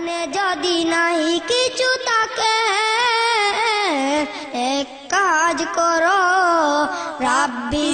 জ্ঞানে যদি নাই কিছু তাকে এক কাজ করো রাব্বি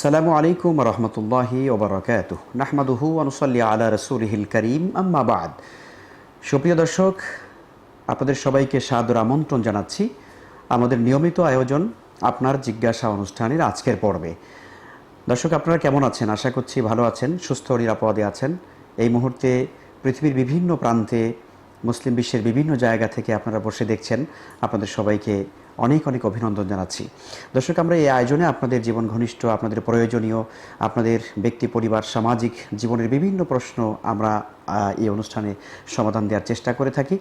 আসসালামু আলাইকুম রহমতুল্লাহি ওবরাকাত নাহমাদুহু আনুসাল্লি আলা রসুলহিল করিম, আম্মা বাদ। সুপ্রিয় দর্শক, আপনাদের সবাইকে সাদর আমন্ত্রণ জানাচ্ছি। আমাদের নিয়মিত আয়োজন আপনার জিজ্ঞাসা অনুষ্ঠানের আজকের পর্বে। দর্শক, আপনারা কেমন আছেন? আশা করছি ভালো আছেন, সুস্থ নিরাপদে আছেন। এই মুহূর্তে পৃথিবীর বিভিন্ন প্রান্তে, মুসলিম বিশ্বের বিভিন্ন জায়গা থেকে আপনারা বসে দেখছেন। আপনাদের সবাইকে অনেক অনেক অভিনন্দন জানাচ্ছি। দর্শক, আমরা এই আয়োজনে আপনাদের জীবন ঘনিষ্ঠ, আপনাদের প্রয়োজনীয়, আপনাদের ব্যক্তি, পরিবার, সামাজিক জীবনের বিভিন্ন প্রশ্ন আমরা এই অনুষ্ঠানে সমাধান দেওয়ার চেষ্টা করে থাকি।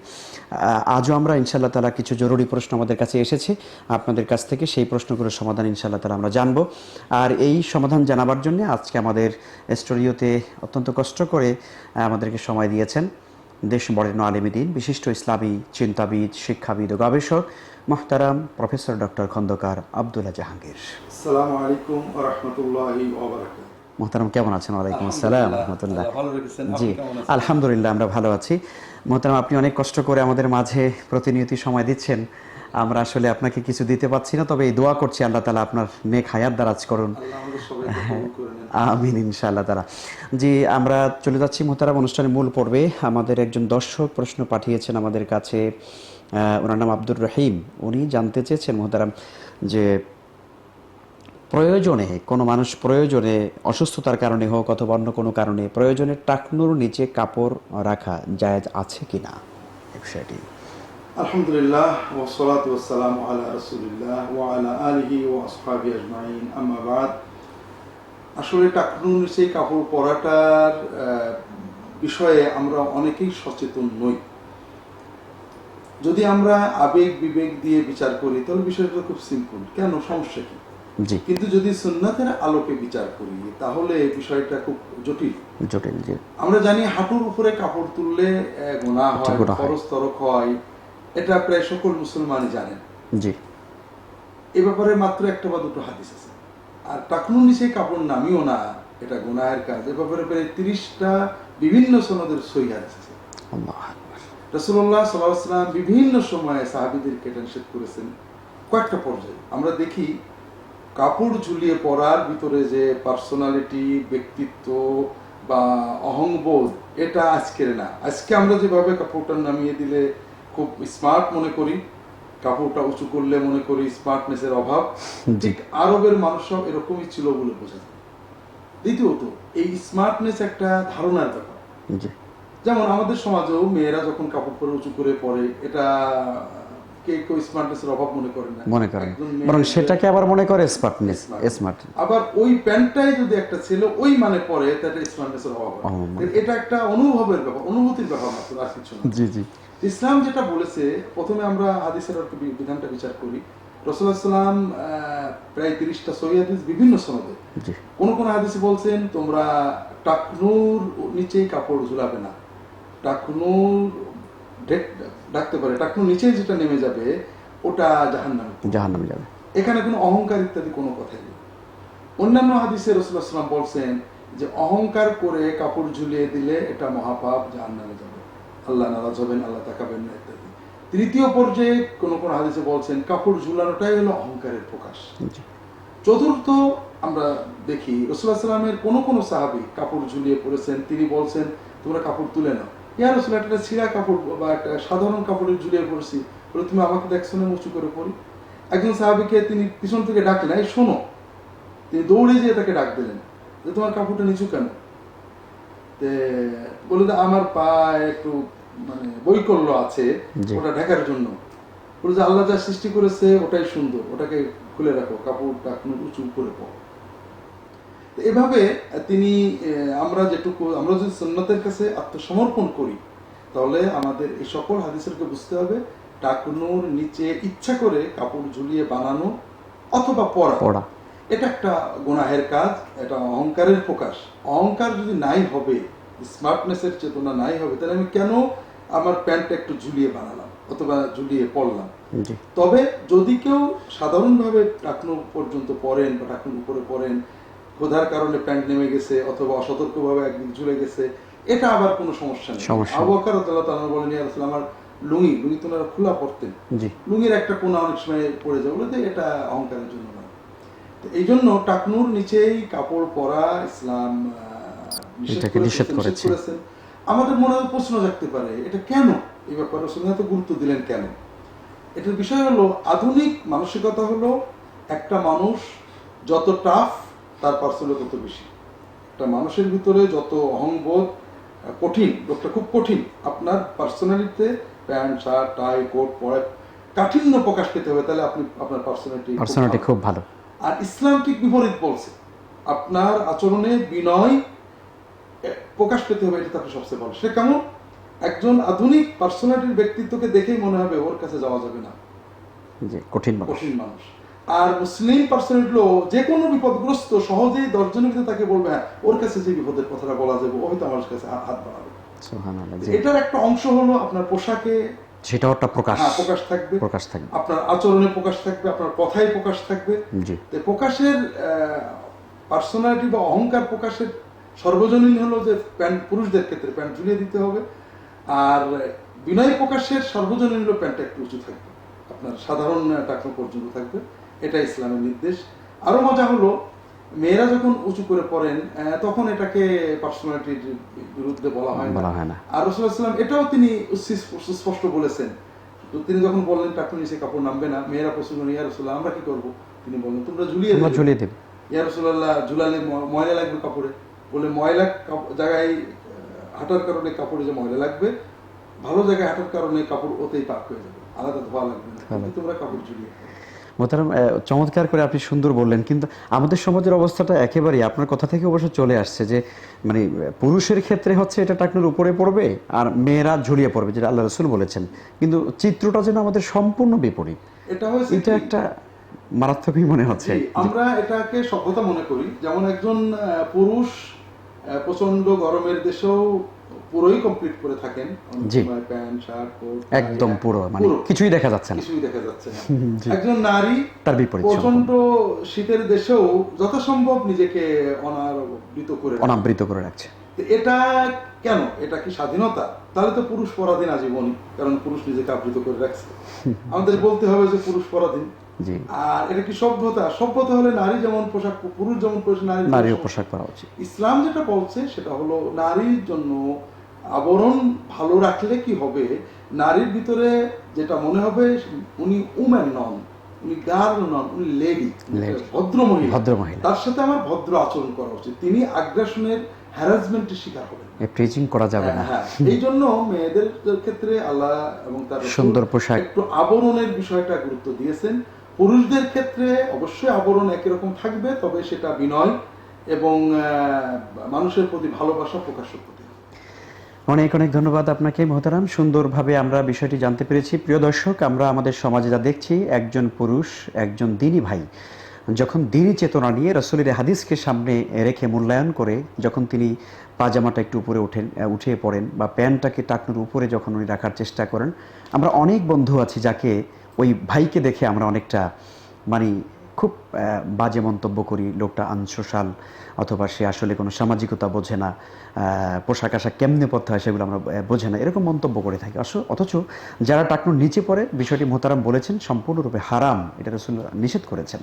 আজও আমরা ইনশাল্লাহ তালা কিছু জরুরি প্রশ্ন আমাদের কাছে এসেছে। আপনাদের কাছ থেকে সেই প্রশ্নগুলোর সমাধান ইনশাল্লাহ তালা আমরা জানব। আর এই সমাধান জানাবার জন্য আজকে আমাদের স্টুডিওতে অত্যন্ত কষ্ট করে আমাদেরকে সময় দিয়েছেন দেশ বরেণ্য আলেমিদিন বিশিষ্ট ইসলামী চিন্তাবিদ, শিক্ষাবিদ ও গবেষক মোহতারাম প্রফেসর ডক্টর খন্দকার আবদুল্লাহ জাহাঙ্গীর। আসসালামু আলাইকুম ওয়া রাহমাতুল্লাহি ওয়া বারাকাতুহু। মোহতারাম কেমন আছেন? ওয়ালাইকুম আসসালাম রহমতুল্লাহ। আল্লাহ ভালো রেখেছেন। আপনি জি আলহামদুলিল্লাহ আমরা ভালো আছি। মোহতারাম আপনি অনেক কষ্ট করে আমাদের মাঝে প্রতিনিয়ত সময় দিচ্ছেন। আমরা আসলে আপনাকে কিছু দিতে পারছি না তবে এই দোয়া করছি আল্লাহ তালা আপনার নেক হায়াত দারাজ করুন। আমিন ইনশাআল্লাহ তারা জি আমরা চলে যাচ্ছি মোহতারাম অনুষ্ঠানের মূল পর্বে। আমাদের একজন দর্শক প্রশ্ন পাঠিয়েছেন আমাদের কাছে। ওনার নাম আব্দুর রহিম। উনি জানতে চেয়েছেন মোহতারাম, যে প্রয়োজনে, কোনো মানুষ প্রয়োজনে অসুস্থতার কারণে হোক অথবা অন্য কোনো কারণে প্রয়োজনে টাকনুর নিচে কাপড় রাখা জায়েজ আছে কিনা এই বিষয়টি। আলহামদুলিল্লাহ ওয়া সালাতু ওয়া সালামু আলা রাসূলিল্লাহ ওয়া আলা আলিহি ওয়া আসহাবিহি আজমাইন। আম্মা বাদ। আসলে টাকনুর নিচে কাপড় পরাটার বিষয়ে আমরা অনেকেই সচেতন নই। যদি আমরা আবেগ বিবেক দিয়ে বিচার করি তাহলে বিষয়টা খুব সিম্পল কেন? সমস্যা কি? কিন্তু যদি সুন্নাতের আলোকে বিচার করি তাহলে বিষয়টা খুব জটিল। জটিল জি। আমরা জানি হাঁটুর উপরে কাপড় তুললে গুনাহ হয়। খরচ তরক হয়। এটা প্রায় সকল মুসলমানই জানেন জি। এ ব্যাপারে মাত্র একটা বা দুটো হাদিস আছে। আর টাকনুর নিচে কাপড় নামিও না এটা গুনাহের কাজ। এ ব্যাপারে প্রায় তিরিশটা বিভিন্ন সনদের সই হাদিস আছে। আল্লাহ। রসুল্লাহ সাল্লাম বিভিন্ন সময়ে সাহাবিদেরকে নিষেধ করেছেন। কয়েকটা পর্যায়ে। আমরা দেখি কাপড় ঝুলিয়ে পরার ভিতরে যে পার্সোনালিটি ব্যক্তিত্ব বা অহংবোধ এটা আজকের না। আজকে আমরা যেভাবে কাপড়টা নামিয়ে দিলে খুব স্মার্ট মনে করি কাপড়টা উঁচু করলে মনে করি স্মার্টনেসের অভাব ঠিক আরবের মানুষরাও এরকমই ছিল বলে বোঝা যায়। দ্বিতীয়ত এই স্মার্টনেস একটা ধারণার ব্যাপার। যেমন আমাদের সমাজেও মেয়েরা যখন কাপড় পরে উঁচু করে পরে এটা কে কেউ স্মার্টনেসের অভাব মনে করে না। মনে করেন বরং সেটাকে আবার মনে করে স্মার্টনেস স্মার্ট আবার ওই প্যান্টটাই যদি একটা ছেলে ওই মানে পরে তাহলে স্মার্টনেসের অভাব হয়। অভাব হয়। এটা একটা অনুভবের ব্যাপার অনুভূতির ব্যাপার মাত্র আর কিছু না। জি জি। ইসলাম যেটা বলেছে প্রথমে আমরা হাদিসের বিধানটা বিচার করি। রসুলাম প্রায় তিরিশটা সহি হাদিস বিভিন্ন সনদে। কোন কোন হাদিসে বলছেন তোমরা টাকনুর নিচেই কাপড় ঝুলাবে না। টাকনুর ডাকতে পারে টাকনুর নিচে যেটা নেমে যাবে ওটা জাহান্নামে জাহান নামে যাবে। এখানে কোনো অহংকার ইত্যাদি কোনো কথাই নেই। অন্যান্য হাদিসে রসুলাম বলছেন যে অহংকার করে কাপড় ঝুলিয়ে দিলে এটা মহাপাপ জাহান্নামে যাবে। আল্লাহ নারাজ হবেন আল্লাহ তাকাবেন না ইত্যাদি। তৃতীয় পর্যায়ে কোন কোন হাদিসে বলছেন কাপড় ঝুলানোটাই হলো অহংকারের প্রকাশ। চতুর্থ আমরা দেখি রসুল্লাহ সাল্লামের কোন কোন সাহাবি কাপড় ঝুলিয়ে পড়েছেন তিনি বলছেন তোমরা কাপড় তুলে নাও। ইয়া রসুল একটা ছিঁড়া কাপড় বা একটা সাধারণ কাপড়ে ঝুলিয়ে পড়েছি। বলে তুমি আমাকে দেখছ না উঁচু করে পড়ি। একজন সাহাবিকে তিনি পিছন থেকে ডাকলেন এই শোনো। তিনি দৌড়ে যেয়ে তাকে ডাক দিলেন যে তোমার কাপড়টা নিচু কেন? বলে যে আমার পায়ে একটু মানে বৈকল্য আছে ওটা ঢাকার জন্য। বলে যে আল্লাহ যা সৃষ্টি করেছে ওটাই সুন্দর। ওটাকে খুলে রাখো কাপড়টা কোনো উঁচু করে পড়ো। এভাবে তিনি আমরা যেটুকু আমরা যদি সুন্নতের কাছে আত্মসমর্পণ করি তাহলে আমাদের এই সকল হাদিসেরকে বুঝতে হবে টাকনুর নিচে ইচ্ছা করে কাপড় ঝুলিয়ে বানানো অথবা পড়া পড়া এটা একটা গুনাহের কাজ এটা অহংকারের প্রকাশ। অহংকার যদি নাই হবে স্মার্টনেসের চেতনা নাই হবে তাহলে আমি কেন আমার প্যান্টটা একটু ঝুলিয়ে বানালাম অথবা ঝুলিয়ে পড়লাম তবে যদি কেউ সাধারণভাবে টাকনু পর্যন্ত পরেন বা টাকনুর উপরে পরেন ক্ষুধার কারণে প্যান্ট নেমে গেছে অথবা অসতর্কভাবে একদিন ঝুলে গেছে এটা আবার কোনো সমস্যা নেই। আবু বকর রাদিয়াল্লাহু তাআলা বলেন ইয়া রাসূলুল্লাহ, আমার লুঙ্গি লুঙ্গি তো ওনারা খোলা পড়তেন লুঙ্গির একটা কোনা অনেক সময় পড়ে যায় বলে এটা অহংকারের জন্য নয় তো এই জন্য টাকনুর নিচেই কাপড় পরা ইসলাম নিষেধ করেছে। করেছেন আমাদের মনে হয় প্রশ্ন জাগতে পারে এটা কেন? এই ব্যাপারে এত গুরুত্ব দিলেন কেন? এটার বিষয় হলো আধুনিক মানসিকতা হলো একটা মানুষ যত টাফ তার পার্সোনাল তত বেশি। একটা মানুষের ভিতরে যত অহংবোধ কঠিন লোকটা খুব কঠিন আপনার পার্সোনালিটিতে প্যান্ট শার্ট টাই কোট পরে কাঠিন্য প্রকাশ পেতে হবে তাহলে আপনি আপনার পার্সোনালিটি পার্সোনালিটি খুব ভালো। আর ইসলাম ঠিক বিপরীত বলছে আপনার আচরণে বিনয় প্রকাশ পেতে হবে এটা তাকে সবচেয়ে ভালো। সে কেমন? একজন আধুনিক পার্সোনালিটির ব্যক্তিত্বকে দেখেই মনে হবে ওর কাছে যাওয়া যাবে না। কঠিন মানুষ। কঠিন মানুষ। আর মুসলিম পার্সোনালিটি যে কোনো বিপদগ্রস্ত সহজেই দশজনের ভিতরে তাকে বলবে হ্যাঁ ওর কাছে যে বিপদের কথাটা বলা যাবে ও হয়তো আমার কাছে হাত বাড়াবে। এটার একটা অংশ হলো আপনার পোশাকে সেটাও একটা প্রকাশ। হ্যাঁ প্রকাশ থাকবে। প্রকাশ থাকবে। আপনার আচরণে প্রকাশ থাকবে আপনার কথায় প্রকাশ থাকবে। জি। প্রকাশের পার্সোনালিটি বা অহংকার প্রকাশের সর্বজনীন হলো যে প্যান্ট পুরুষদের ক্ষেত্রে প্যান্ট ঝুলিয়ে দিতে হবে। আর বিনয় প্রকাশের সর্বজনীন হলো প্যান্টটা একটু উঁচু থাকবে। আপনার সাধারণ টাকা পর্যন্ত থাকবে। এটা ইসলামের নির্দেশ। আরও মজা হলো মেয়েরা যখন উঁচু করে পড়েন তখন এটাকে পার্সোনালিটির বিরুদ্ধে বলা হয় না। বলা হয় না। আর রসুলাম এটাও তিনি সুস্পষ্ট- সুস্পষ্ট বলেছেন। তো তিনি যখন বললেন টাকুর নিচে কাপড় নামবে না মেয়েরা প্রশ্ন করেন ইয়া রসুল্লাহ আমরা কি করব? তিনি বললেন তোমরা ঝুলিয়ে দেবে। ঝুলিয়ে দেবে। ইয়া রসুল্লাহ ঝুলালে ময়লা লাগবে কাপড়ে। বলে ময়লা জায়গায় হাঁটার কারণে কাপড়ে যে ময়লা লাগবে ভালো জায়গায় হাঁটার কারণে কাপড় ওতেই পাক হয়ে যাবে। আলাদা ধোয়া লাগবে না। তোমরা কাপড় ঝুলিয়ে। মোতারাম চমৎকার করে আপনি সুন্দর বললেন কিন্তু আমাদের সমাজের অবস্থাটা একেবারেই আপনার কথা থেকে অবশ্য চলে আসছে যে মানে পুরুষের ক্ষেত্রে হচ্ছে এটা টাকনুর উপরে পড়বে আর মেয়েরা ঝুলিয়ে পড়বে যেটা আল্লাহ রসুল বলেছেন। কিন্তু চিত্রটা যেন আমাদের সম্পূর্ণ বিপরীত। এটা এটা একটা মারাত্মকই মনে হচ্ছে। আমরা এটাকে সভ্যতা মনে করি। যেমন একজন পুরুষ প্রচণ্ড গরমের দেশেও পুরোই কমপ্লিট করে থাকেন। জি। প্যান্ট শার্ট কোট একদম পুরো মানে কিছুই দেখা যাচ্ছে না। কিছুই দেখা যাচ্ছে না। একজন নারী তার বিপরীত প্রচণ্ড শীতের দেশেও যথাসম্ভব নিজেকে অনাবৃত করে অনাবৃত করে রাখছে। এটা কেন? এটা কি স্বাধীনতা? তাহলে তো পুরুষ পরাধীন আজীবনই কারণ পুরুষ নিজেকে আবৃত করে রাখছে। আমাদের বলতে হবে যে পুরুষ পরাধীন। জি। আর এটা কি সভ্যতা? সভ্যতা হলে নারী যেমন পোশাক পুরুষ যেমন পোশাক নারী নারীও পোশাক পরা উচিত। ইসলাম যেটা বলছে সেটা হলো নারীর জন্য আবরণ ভালো রাখলে কি হবে? নারীর ভিতরে যেটা মনে হবে উনি উম্যান নন উনি গার্ল নন উনি লেডি। ভদ্র মহিলা ভদ্র মহিলা তার সাথে আমার ভদ্র আচরণ করা উচিত। তিনি আগ্রাসনের হ্যারাসমেন্টের শিকার হবেন। প্রিচিং করা যাবে না। হ্যাঁ এই জন্য মেয়েদের ক্ষেত্রে আল্লাহ এবং তার সুন্দর পোশাক। একটু আবরণের বিষয়টা গুরুত্ব দিয়েছেন। পুরুষদের ক্ষেত্রে অবশ্যই আবরণ একই রকম থাকবে, তবে সেটা বিনয় এবং মানুষের প্রতি ভালোবাসা প্রকাশ করতে অনেক অনেক ধন্যবাদ আপনাকে মহতারাম। সুন্দরভাবে আমরা বিষয়টি জানতে পেরেছি। প্রিয় দর্শক, আমরা আমাদের সমাজে যা দেখছি, একজন পুরুষ, একজন দিনী ভাই, যখন দিনী চেতনা নিয়ে রসুলের হাদিসকে সামনে রেখে মূল্যায়ন করে, যখন তিনি পাজামাটা একটু উপরে ওঠেন উঠে পড়েন বা প্যান্টটাকে টাকনুর উপরে যখন উনি রাখার চেষ্টা করেন, আমরা অনেক বন্ধু আছি যাকে ওই ভাইকে দেখে আমরা অনেকটা মানে খুব বাজে মন্তব্য করি লোকটা আনসোশাল অথবা সে আসলে কোনো সামাজিকতা বোঝে না পোশাক আশাক কেমনে পড়তে হয় সেগুলো আমরা বোঝে না, এরকম মন্তব্য করে থাকি। অথচ যারা টাকনুর নিচে পড়ে, বিষয়টি মোতারাম বলেছেন, সম্পূর্ণরূপে হারাম, এটা রসুল নিষেধ করেছেন।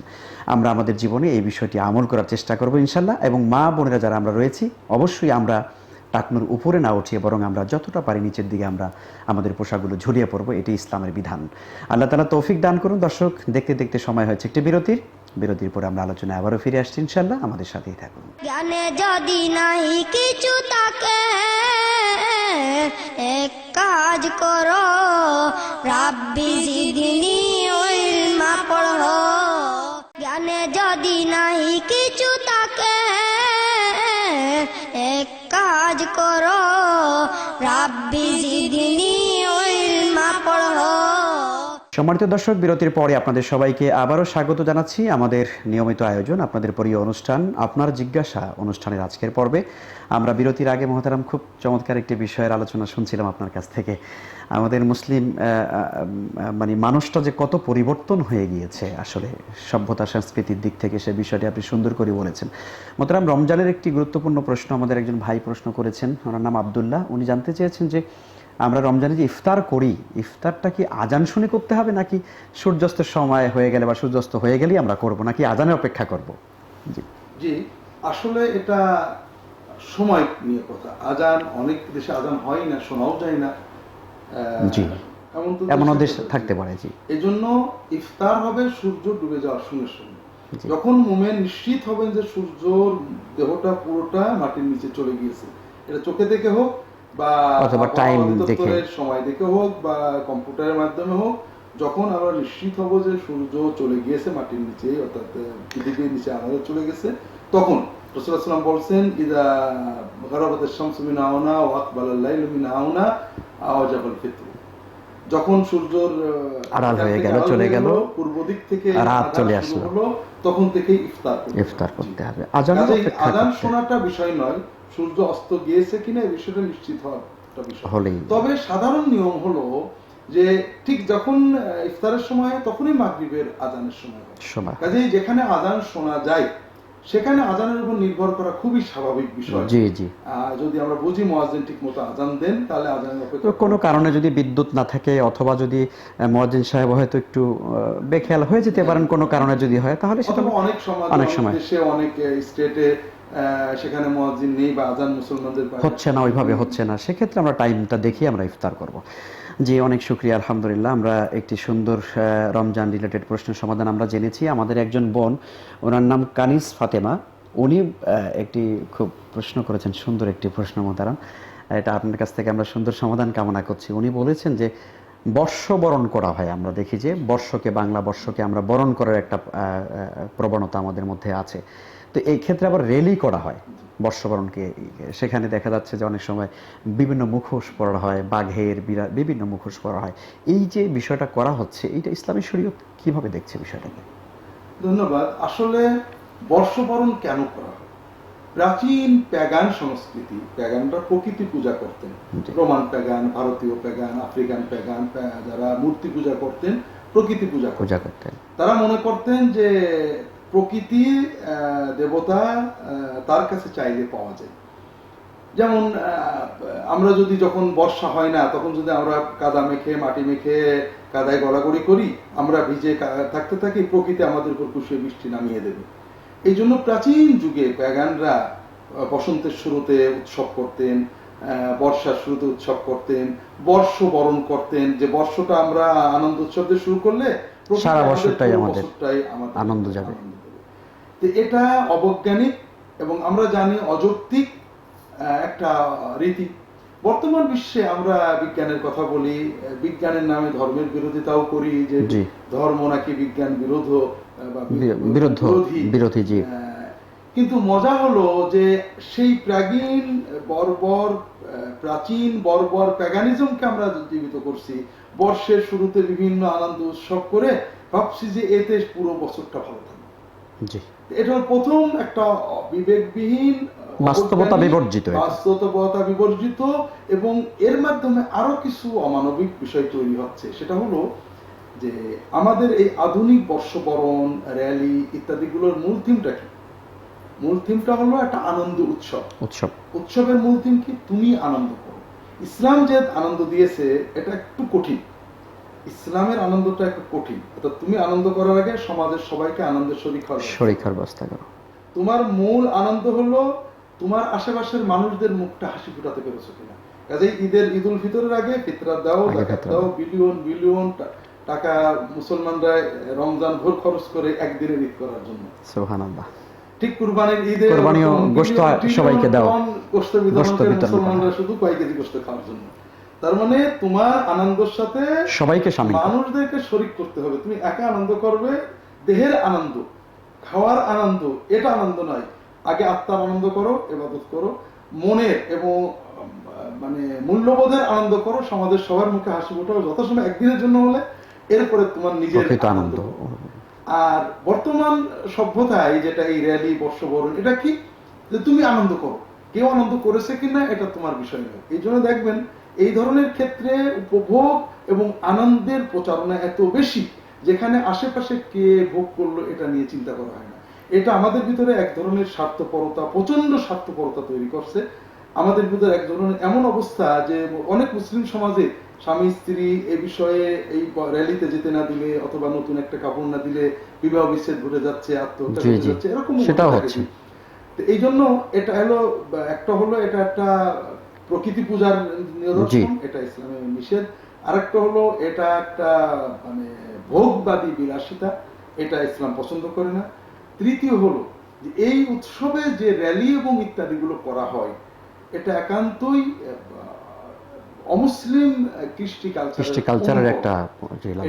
আমরা আমাদের জীবনে এই বিষয়টি আমল করার চেষ্টা করব ইনশাল্লাহ এবং মা বোনেরা যারা আমরা রয়েছি, অবশ্যই আমরা টাকনুর উপরে না উঠিয়ে বরং আমরা যতটা পারি নিচের দিকে আমরা আমাদের পোশাকগুলো ঝুলিয়ে পড়ব এটি ইসলামের বিধান। আল্লাহ তালা তৌফিক দান করুন। দর্শক, দেখতে দেখতে সময় হয়েছে একটি বিরতির। বিরতির পরে আমরা আলোচনায় আবারও ফিরে আসছি ইনশাল্লাহ আমাদের সাথেই থাকুন। জ্ঞানে যদি নাই কিছু তাকে, এক কাজ করো। রাব্বি জিদিনি ইলমা পড়ো। জ্ঞানে যদি নাই কিছু তাকে, এক কাজ করো। রাব্বি জিদিনি ইলমা পড়ো। সম্মানিত দর্শক, বিরতির পরে আপনাদের সবাইকে আবারও স্বাগত জানাচ্ছি আমাদের নিয়মিত আয়োজন, আপনাদের প্রিয় অনুষ্ঠান, আপনার জিজ্ঞাসা অনুষ্ঠানের আজকের পর্বে। আমরা বিরতির আগে, মহতারাম, খুব চমৎকার একটি বিষয়ের আলোচনা শুনছিলাম আপনার কাছ থেকে। আমাদের মুসলিম মানে মানুষটা যে কত পরিবর্তন হয়ে গিয়েছে আসলে সভ্যতা, সংস্কৃতির দিক থেকে সে বিষয়টি আপনি সুন্দর করে বলেছেন। মহতারাম, রমজানের একটি গুরুত্বপূর্ণ প্রশ্ন আমাদের একজন ভাই প্রশ্ন করেছেন, ওনার নাম আবদুল্লাহ। উনি জানতে চেয়েছেন যে আমরা রমজানে যে ইফতার করি, ইফতারটা কি আজান শুনে করতে হবে নাকি সূর্যাস্তের সময় হয়ে গেলে বা সূর্যাস্ত হয়ে গেলেই আমরা করব নাকি আজানের অপেক্ষা করব? জি। জি, আসলে এটা সময় নিয়ে কথা। আজান, অনেক দেশে আজান হয় না, শোনাও যায় না। জি। এমন দেশ থাকতে পারে জি এই জন্য ইফতার হবে সূর্য ডুবে যাওয়ার সঙ্গে সঙ্গে যখন মোমেন নিশ্চিত হবেন যে সূর্যর দেহটা পুরোটা মাটির নিচে চলে গিয়েছে এটা চোখে দেখে হোক বা অথবা অধিদপ্তরের দেখে। সময় দেখে হোক বা কম্পিউটারের মাধ্যমে হোক যখন আমরা নিশ্চিত হব যে সূর্য চলে গিয়েছে মাটির নিচে অর্থাৎ পৃথিবীর নিচে আমাদের চলে গেছে তখন সাল্লাম বলছেন ইদা গরাবাতের শামসু মিন আওনা ও আকবালাল লাইলু আওনা আওয়াজাবাল ফিতর। যখন সূর্যর আড়াল হয়ে গেল, চলে গেল, পূর্ব দিক থেকে রাত চলে আসলো। তখন থেকে ইফতার ইফতার করতে হবে। অপেক্ষা আজান শোনাটা বিষয় নয় সূর্য অস্ত গিয়েছে কিনা এই বিষয়টা নিশ্চিত হওয়ার হলেই। তবে সাধারণ নিয়ম হলো যে ঠিক যখন ইফতারের সময় তখনই মাগরিবের আজানের সময় সময় কাজেই যেখানে আজান শোনা যায় সেখানে আজানের উপর নির্ভর করা খুবই স্বাভাবিক বিষয়। জি জি। যদি আমরা বুঝি মোয়াজ্জিন ঠিক মতো আজান দেন তাহলে আজানের অপেক্ষা কোনো কারণে যদি বিদ্যুৎ না থাকে অথবা যদি মহাজিন সাহেব হয়তো একটু বেখেয়াল হয়ে যেতে পারেন কোনো কারণে যদি হয় তাহলে সেটা অনেক সময় অনেক সময়। দেশে অনেক স্টেটে সেখানে মুয়াজ্জিন নেই বা আজান মুসলমানদের হচ্ছে না ওইভাবে হচ্ছে না। সেক্ষেত্রে আমরা টাইমটা দেখি আমরা ইফতার করব। জি, অনেক শুক্রিয়া, আলহামদুলিল্লাহ। আমরা একটি সুন্দর রমজান রিলেটেড প্রশ্নের সমাধান আমরা জেনেছি। আমাদের একজন বোন, ওনার নাম কানিস ফাতেমা। উনি একটি খুব প্রশ্ন করেছেন, সুন্দর একটি প্রশ্ন মোতারাম এটা আপনার কাছ থেকে আমরা সুন্দর সমাধান কামনা করছি। উনি বলেছেন যে বর্ষ বরণ করা হয় আমরা দেখি যে, বর্ষকে, বাংলা বর্ষকে আমরা বরণ করার একটা প্রবণতা আমাদের মধ্যে আছে। তো এই ক্ষেত্রে আবার রেলি করা হয় বর্ষবরণকে সেখানে দেখা যাচ্ছে যে অনেক সময় বিভিন্ন মুখোশ পরা হয় বাঘের বিরা- বিভিন্ন মুখোশ পরা হয়। এই যে বিষয়টা করা হচ্ছে এইটা ইসলামী শরীয়ত কীভাবে দেখছে বিষয়টাকে? ধন্যবাদ। আসলে বর্ষবরণ কেন করা হয়? প্রাচীন প্যাগান সংস্কৃতি প্যাগানরা প্রকৃতি পূজা করতেন। রোমান প্যাগান ভারতীয় প্যাগান আফ্রিকান প্যাগান প্যা- যারা মূর্তি পূজা করতেন প্রকৃতি পূজা পূজা করতেন। তারা মনে করতেন যে প্রকৃতি দেবতা তার কাছে চাইলে পাওয়া যায়। যেমন আমরা যদি যখন বর্ষা হয় না, তখন যদি আমরা কাদা মেখে, মাটি মেখে, কাদায় গড়াগড়ি করি, আমরা ভিজে থাকতে থাকি, প্রকৃতি আমাদের উপর কুশিয়ে বৃষ্টি নামিয়ে দেবে। এই জন্য প্রাচীন যুগে প্যাগানরা বসন্তের শুরুতে উৎসব করতেন বর্ষার শুরুতে উৎসব করতেন বর্ষ বরণ করতেন। যে বর্ষটা আমরা আনন্দ উৎসব দিয়ে শুরু করলে সারা বছরটাই আমাদের আনন্দ যাবে। তো এটা অবৈজ্ঞানিক এবং আমরা জানি অযৌক্তিক একটা রীতি। বর্তমান বিশ্বে আমরা বিজ্ঞানের কথা বলি বিজ্ঞানের নামে ধর্মের বিরোধিতাও করি যে ধর্ম নাকি বিজ্ঞান বিরোধ বা বিরোধী আহ, কিন্তু মজা হলো যে সেই প্রাগীন বর্বর প্রাচীন বর্বর প্যাগানিজমকে আমরা জীবিত করছি। বর্ষের শুরুতে বিভিন্ন আনন্দ উৎসব করে ভাবছি যে এতে পুরো বছরটা ভালো থাকবে। এটা প্রথম একটা বিবেকবিহীন বাস্তবতা বিবর্জিত বাস্তবতা বিবর্জিত এবং এর মাধ্যমে আরও কিছু অমানবিক বিষয় তৈরি হচ্ছে। সেটা হলো যে আমাদের এই আধুনিক বর্ষবরণ র্যালি ইত্যাদিগুলোর মূল থিমটা কি? মূল থিমটা হলো একটা আনন্দ উৎসব। উৎসব। উৎসবের মূল থিম কি? তুমি আনন্দ করো। ইসলাম যে আনন্দ দিয়েছে এটা একটু কঠিন। ইসলামের আনন্দটা একটু কঠিন। অর্থাৎ তুমি আনন্দ করার আগে সমাজের সবাইকে আনন্দের শরীর দরকার। শরীক্ষার ব্যবস্থা করো। তোমার মূল আনন্দ হলো তোমার আশেপাশের মানুষদের মুখটা হাসি ফুটাতে পেরেছ কিনা। কাজেই ঈদের ঈদ উল ফিতরের আগে ফিতরা দাও জাকাত দাও। বিলিয়ন বিলিয়ন টাকা মুসলমানরা রমজান ভোর খরচ করে একদিনের ঈদ করার জন্য। সোহান আল্লাহ ঠিক কুরবানির ঈদে কুরবানিও গোশত সবাইকে দাও। গোশত বিতরণ। মুসলমানরা শুধু কয়েক কেজি গোশত খাওয়ার জন্য। তার মানে তোমার আনন্দের সাথে সবাইকে সামিল মানুষদেরকে শরিক করতে হবে। তুমি একা আনন্দ করবে দেহের আনন্দ খাওয়ার আনন্দ এটা আনন্দ নয়। আগে আত্মার আনন্দ করো এবাদত করো। মনের এবং মানে মূল্যবোধের আনন্দ করো। সমাজের সবার মুখে হাসি ফোটাও। যথাসময় একদিনের জন্য হলে এরপরে তোমার নিজের আনন্দ। আর বর্তমান সভ্যতায় যেটা এই র্যালি বর্ষবরণ, এটা কি? যে তুমি আনন্দ করো। কেউ আনন্দ করেছে কিনা এটা তোমার বিষয় নয়। এই জন্য দেখবেন, এই ধরনের ক্ষেত্রে উপভোগ এবং আনন্দের প্রচারণা এত বেশি, যেখানে আশেপাশে কে ভোগ করল এটা নিয়ে চিন্তা করা হয় না। এটা আমাদের ভিতরে এক ধরনের স্বার্থপরতা প্রচণ্ড স্বার্থপরতা তৈরি করছে। আমাদের ভিতরে এক ধরনের এমন অবস্থা যে অনেক মুসলিম সমাজে স্বামী স্ত্রী এ বিষয়ে এই র্যালিতে যেতে না দিলে অথবা নতুন একটা কাপড় না দিলে বিবাহ বিচ্ছেদ ঘটে যাচ্ছে আত্মহত্যা ঘটে যাচ্ছে এরকম সেটাও হচ্ছে। তো এই জন্য এটা হলো একটা হলো এটা একটা প্রকৃতি পূজার নিদর্শন এটা ইসলামের নিষেধ। আরেকটা হলো এটা একটা মানে ভোগবাদী বিলাসিতা এটা ইসলাম পছন্দ করে না। তৃতীয় হলো যে এই উৎসবে যে র্যালি এবং ইত্যাদিগুলো করা হয় এটা একান্তই অমুসলিম কৃষ্টি কালচার কৃষ্টি কালচারের একটা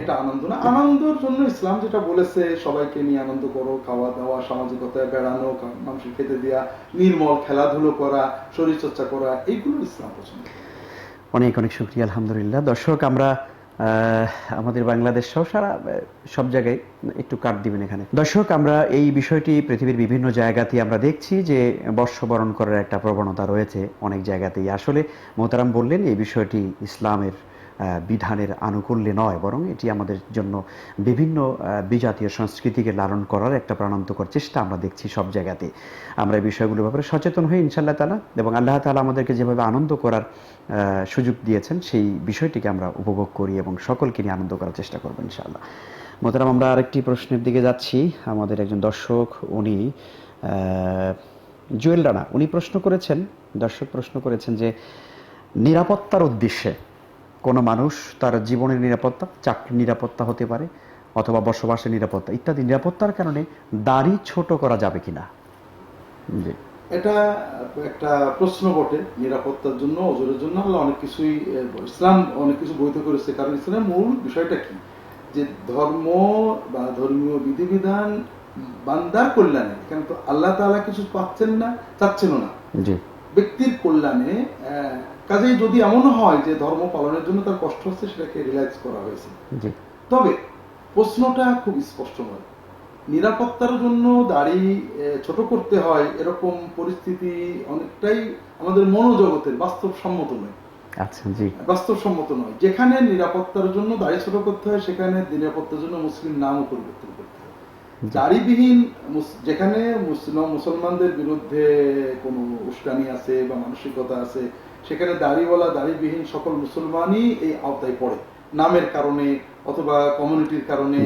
এটা আনন্দ না আনন্দের জন্য ইসলাম যেটা বলেছে সবাইকে নিয়ে আনন্দ করো খাওয়া দাওয়া সামাজিকতায় বেড়ানো মানুষের খেতে দেওয়া নির্মল খেলাধুলো করা শরীর চর্চা করা এইগুলো ইসলাম পছন্দ অনেক অনেক শুক্রিয়া আলহামদুলিল্লাহ। দর্শক আমরা আমাদের বাংলাদেশ সহ সারা সব জায়গায় একটু কাট দিবেন এখানে। দর্শক, আমরা এই বিষয়টি পৃথিবীর বিভিন্ন জায়গাতে আমরা দেখছি যে বর্ষবরণ করার একটা প্রবণতা রয়েছে অনেক জায়গাতেই। আসলে মোহতারাম বললেন, এই বিষয়টি ইসলামের বিধানের আনুকূল্যে নয়, বরং এটি আমাদের জন্য বিভিন্ন বিজাতীয় সংস্কৃতিকে লালন করার একটা প্রাণান্তকর চেষ্টা আমরা দেখছি সব জায়গাতে। আমরা এই বিষয়গুলোর ব্যাপারে সচেতন হই ইনশাল্লাহ তালা এবং আল্লাহ তালা আমাদেরকে যেভাবে আনন্দ করার সুযোগ দিয়েছেন, সেই বিষয়টিকে আমরা উপভোগ করি এবং সকলকে নিয়ে আনন্দ করার চেষ্টা করব, ইনশাআল্লাহ। মোতারাম আমরা আরেকটি প্রশ্নের দিকে যাচ্ছি। আমাদের একজন দর্শক, উনি জুয়েল রানা, উনি প্রশ্ন করেছেন, দর্শক প্রশ্ন করেছেন যে নিরাপত্তার উদ্দেশ্যে কোনো মানুষ তার জীবনের নিরাপত্তা চাকরির নিরাপত্তা হতে পারে অথবা বসবাসের নিরাপত্তা ইত্যাদি। নিরাপত্তার কারণে দাড়ি ছোট করা যাবে কিনা? জি। এটা একটা প্রশ্ন বটে নিরাপত্তার জন্য ওজোরের জন্য। আল্লাহ অনেক কিছুই ইসলাম অনেক কিছু বৈধ করেছে। কারণ ইসলামের মূল বিষয়টা কি? যে ধর্ম বা ধর্মীয় বিধিবিধান বান্দার কল্যাণে। এখানে তো আল্লাহ তাআলা কিছু পাচ্ছেন না চাচ্ছেনও না। জি। ব্যক্তির কল্যাণে কাজেই যদি এমন হয় যে ধর্ম পালনের জন্য তার কষ্ট হচ্ছে সেটাকে রিল্যাক্স করা হয়েছে। তবে প্রশ্নটা খুব স্পষ্ট নয় নিরাপত্তার জন্য দাড়ি ছোট করতে হয় এরকম পরিস্থিতি অনেকটাই আমাদের মনোজগতের বাস্তবসম্মত নয়। আচ্ছা জি। বাস্তবসম্মত নয়। যেখানে নিরাপত্তার জন্য দাড়ি ছোট করতে হয় সেখানে নিরাপত্তার জন্য মুসলিম নামও পরিবর্তন করতে হয়। দাড়িবিহীন যেখানে মুসলমানদের বিরুদ্ধে কোনো উস্কানি আছে বা মানসিকতা আছে সেখানে দাড়িওয়ালা দাড়িবিহীন সকল মুসলমানই এই আওতায় পড়ে। নামের কারণে অথবা কমিউনিটির কারণে।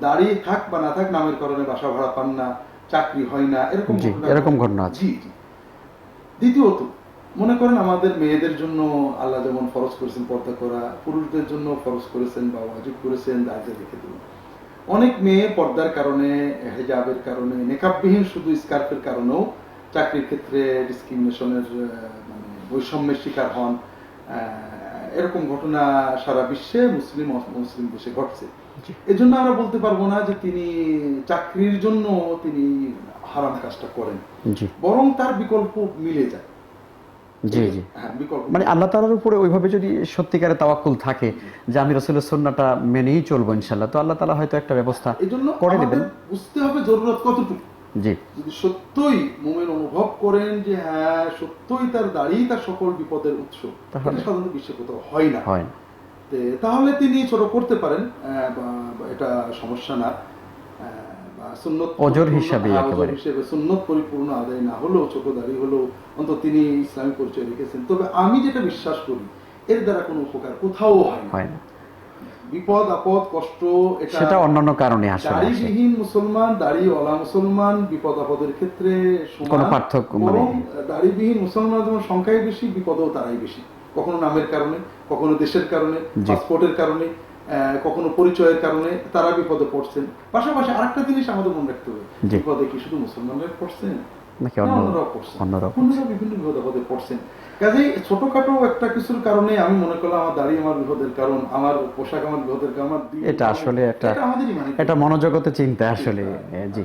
দাড়ি থাক বা না থাক নামের কারণে বাসা ভাড়া পান না চাকরি হয় না এরকম এরকম ঘটনা জি দ্বিতীয়ত মনে করেন আমাদের মেয়েদের জন্য আল্লাহ যেমন ফরজ করেছেন পর্দা করা পুরুষদের জন্য ফরজ করেছেন বা ওয়াজিব করেছেন দায়িত্ব রেখে দিল অনেক মেয়ে পর্দার কারণে হেজাবের কারণে নেকাববিহীন শুধু স্কার্ফের কারণেও চাকরির ক্ষেত্রে ডিসক্রিমিনেশনের মানে বৈষম্যের শিকার হন। আহ, এরকম ঘটনা সারা বিশ্বে মুসলিম মুসলিম দেশে ঘটছে। এজন্য আমরা বলতে পারব না যে তিনি চাকরির জন্য তিনি হারাম কাজটা করেন। বরং তার বিকল্প মিলে যায়। জি জি। মানে আল্লাহ তালার উপরে ওইভাবে যদি সত্যিকারে তাওয়াক্কুল থাকে যে আমি রসুলের সন্নাটা মেনেই চলবো ইনশাল্লাহ তো আল্লাহ তালা হয়তো একটা ব্যবস্থা করে নেবেন বুঝতে হবে জরুরত কতটুকু। জি। যদি সত্যই মোমেন অনুভব করেন যে হ্যাঁ সত্যই তার দাঁড়িয়ে তার সকল বিপদের উৎস সাধারণত বিশ্বে কোথাও হয় না। হয় তাহলে তিনি ছোট করতে পারেন এটা সমস্যা না। সুন্নত অজর একেবারে। হিসেবে সুন্নত পরিপূর্ণ আদায় না হলেও দাড়ি হলেও অন্তত তিনি ইসলামী পরিচয় রেখেছেন তবে আমি যেটা বিশ্বাস করি এর দ্বারা কোনো উপকার কোথাও হয় না। বিপদ আপদ কষ্ট সেটা অন্যান্য কারণে আসে। দাড়িবিহীন মুসলমান দাড়িওয়ালা মুসলমান বিপদ আপদের ক্ষেত্রে কোনো পার্থক্য মানে- বরং দাড়িবিহীন মুসলমান যেমন সংখ্যাই বেশি বিপদও তারাই বেশি। কখনো নামের কারণে কখনো দেশের কারণে পাসপোর্টের কারণে কখনো পরিচয়ের কারণে তারা বিপদে পড়ছেন। পাশাপাশি আরেকটা জিনিস আমাদের মনে রাখতে হবে। বিপদে কি শুধু মুসলমানরা পড়ছেন? বিভিন্ন বিপদে পড়ছেন। কাজেই ছোটখাটো একটা কিছুর কারণে আমি মনে করলাম আমার দাড়ি আমার বিপদের কারণ আমার পোশাক আমার বিপদের কারণ এটা আসলে একটা এটা এটা মনোজগতে চিন্তা আসলে। জি।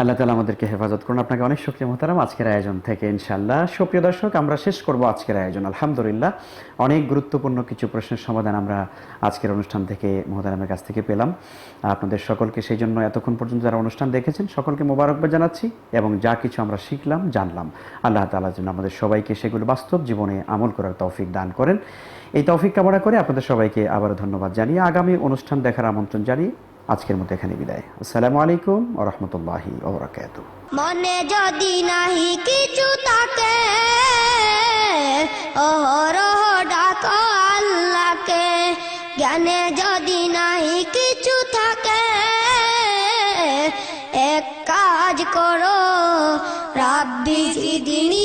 আল্লাহ তালা আমাদেরকে হেফাজত করুন। আপনাকে অনেক শুক্রিয়া মোহতারাম আজকের আয়োজন থেকে ইনশাল্লাহ সুপ্রিয় দর্শক, আমরা শেষ করব আজকের আয়োজন। আলহামদুলিল্লাহ, অনেক গুরুত্বপূর্ণ কিছু প্রশ্নের সমাধান আমরা আজকের অনুষ্ঠান থেকে মোহতারামের কাছ থেকে পেলাম। আপনাদের সকলকে সেই জন্য এতক্ষণ পর্যন্ত যারা অনুষ্ঠান দেখেছেন, সকলকে মোবারকবাদ জানাচ্ছি এবং যা কিছু আমরা শিখলাম, জানলাম। আল্লাহ তালা যেন আমাদের সবাইকে সেগুলো বাস্তব জীবনে আমল করার তৌফিক দান করেন। এই তৌফিক কামনা করে আপনাদের সবাইকে আবারও ধন্যবাদ জানিয়ে আগামী অনুষ্ঠান দেখার আমন্ত্রণ জানিয়ে আজকের মতো এখানে বিদায়। আসসালামু আলাইকুম ও রহমতুল্লাহি মনে যদি নাহি কিছু থাকে, অহরহ ডাক আল্লাহকে। জ্ঞানে যদি নাহি কিছু থাকে, এক কাজ করো, রাব্বি জিদিনি